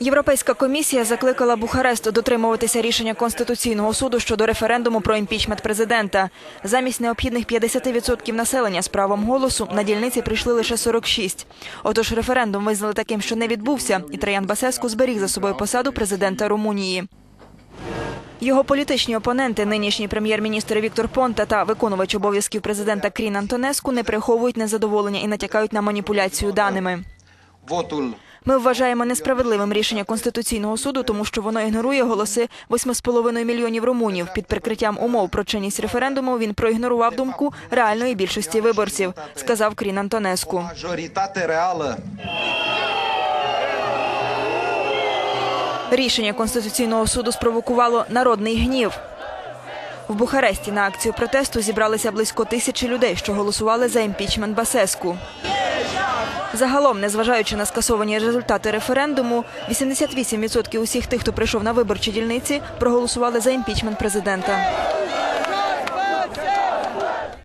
Європейська комісія закликала Бухарест дотримуватися рішення Конституційного суду щодо референдуму про імпічмент президента. Замість необхідних 50% населення з правом голосу на дільниці прийшли лише 46. Отож референдум визнали таким, що не відбувся, і Траян Басеску зберіг за собою посаду президента Румунії. Його політичні опоненти, нинішній прем'єр-міністр Віктор Понта та виконувач обов'язків президента Крін Антонеску, не приховують незадоволення і натякають на маніпуляцію даними. Ми вважаємо несправедливим рішення Конституційного суду, тому що воно ігнорує голоси 8,5 мільйонів румунів. Під прикриттям умов про чинність референдуму він проігнорував думку реальної більшості виборців, сказав Крін Антонеску. Рішення Конституційного суду спровокувало народний гнів. В Бухаресті на акцію протесту зібралися близько тисячі людей, що голосували за імпічмент Басеску. Загалом, незважаючи на скасовані результати референдуму, 88% усіх тих, хто прийшов на виборчі дільниці, проголосували за імпічмент президента.